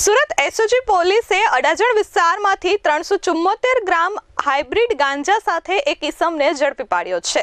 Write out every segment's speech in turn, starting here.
Surat SOG પોલીસે અડાજણ વિસ્તારમાંથી ત્રણસો ચુમ્મોતેર ગ્રામ હાઇબ્રિડ ગાંજા સાથે એક ઇસમને ઝડપી પાડ્યો છે.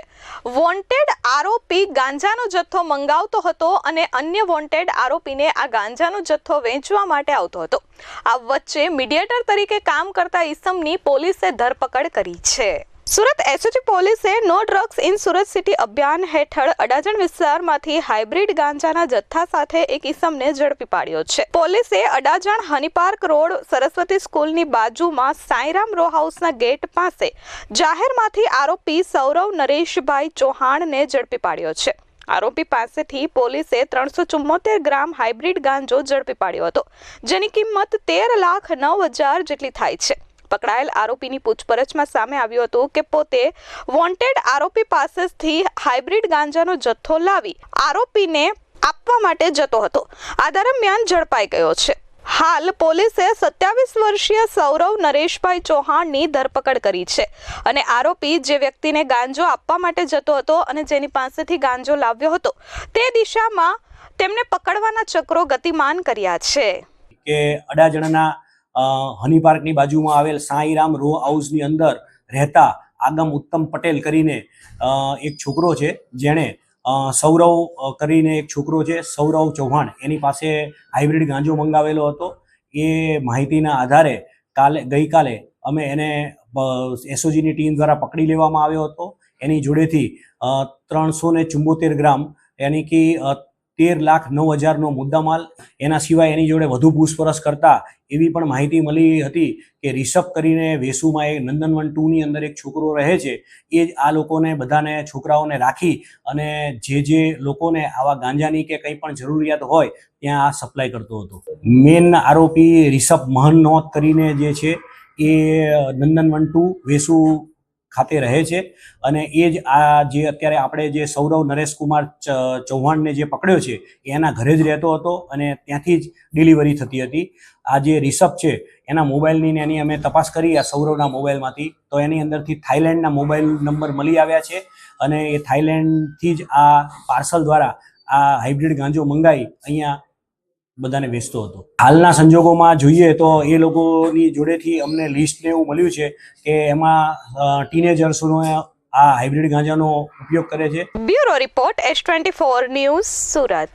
વોન્ટેડ આરોપી ગાંજાનો જથ્થો મંગાવતો હતો અને અન્ય વોન્ટેડ આરોપીને આ ગાંજાનો જથ્થો વેચવા માટે આવતો હતો. આ વચ્ચે મીડિયેટર તરીકે કામ કરતા ઇસમની પોલીસે ધરપકડ કરી છે. સુરત એસઓજી પોલીસે no drugs in Surat city અભિયાન હેઠળ અડાજણ વિસ્તારમાંથી હાઇબ્રિડ ગાંજાના જથ્થા સાથે એક ઇસમને ઝડપી પાડ્યો છે. પોલીસે અડાજણ હનીપાર્ક રોડ સરસ્વતી સ્કૂલની બાજુમાં સાંઈરામ રો હાઉસના ગેટ પાસે જાહેરમાંથી આરોપી સૌરવ નરેશભાઈ ચૌહાણને ઝડપી પાડ્યો છે. આરોપી પાસેથી પોલીસે ત્રણસો ચુમ્મોતેર ગ્રામ હાઇબ્રિડ ગાંજો ઝડપી પાડ્યો હતો, જેની કિંમત તેર લાખ નવ હજાર જેટલી થાય છે. પકડાયેલ આરોપીની પૂછપરછમાં સામે આવ્યું હતું કે પોતે વોન્ટેડ આરોપી પાસેથી હાઇબ્રિડ ગાંજાનો જથ્થો લાવી આરોપીને આપવા માટે જતો હતો. આ દરમિયાન ઝડપાઈ ગયો છે. હાલ પોલીસે સત્યાવીસ વર્ષીય સૌરવ નરેશભાઈ ચૌહાણની ધરપકડ કરી છે અને આરોપી જે વ્યક્તિને ગાંજો આપવા માટે જતો હતો અને જેની પાસેથી ગાંજો લાવ્યો હતો તે દિશામાં તેમને પકડવાના ચક્રો ગતિમાન કર્યા છે. કે અડાજણના અ, હની પાર્કની બાજુમાં આવેલ સાંઈરામ રો હાઉસની અંદર રહેતા આગમ ઉત્તમ પટેલ કરીને એક છોકરો છે, જેણે સૌરવ કરીને એક છોકરો છે, સૌરવ ચૌહાણ. એની પાસે હાઇબ્રિડ ગાંજો મંગાવેલો હતો. એ માહિતીના આધારે કાલે, ગઈકાલે અમે એને એસઓજીની ટીમ દ્વારા પકડી લેવામાં આવ્યો હતો. એની જોડેથી ત્રણસો ને ચુંબોતેર ગ્રામ, યાની કે તેર લાખ નવ હજારનો મુદ્દામાલ. એના સિવાય એની જોડે વધુ પૂછપરછ કરતા એવી પણ માહિતી મળી હતી કે રિષભ કરીને વેસુમાં એ નંદનવન ટુની અંદર એક છોકરો રહે છે. એ જ આ લોકોને બધાને છોકરાઓને રાખી અને જે જે લોકોને આવા ગાંજાની કે કંઈ પણ જરૂરિયાત હોય ત્યાં આ સપ્લાય કરતો હતો. મેન આરોપી રિષભ મહનોત કરીને જે છે એ નંદનવન ટુ વેસુ ખાતે રહે છે. અને એ જ આ જે અત્યારે આપણે જે સૌરવ નરેશકુમાર ચૌહાણને જે પકડ્યો છે એના ઘરે જ રહેતો હતો અને ત્યાંથી જ ડિલિવરી થતી હતી. આ જે રિષભ છે, એના મોબાઈલની ને એની અમે તપાસ કરી આ સૌરવના મોબાઈલમાંથી. તો એની અંદરથી થાઈલેન્ડના મોબાઈલ નંબર મળી આવ્યા છે અને એ થાઈલેન્ડથી જ આ પાર્સલ દ્વારા આ હાઇબ્રિડ ગાંજો મંગાવી અહીંયા બધાને વેચતો હતો. હાલના સંજોગોમાં જોઈએ તો એ લોકોની જોડેથી અમને લિસ્ટ ને એવું મળ્યું છે કે એમાં ટીનેજર્સનો આ હાઇબ્રિડ ગાંજાનો ઉપયોગ કરે છે. Bureau report S twenty four news Surat.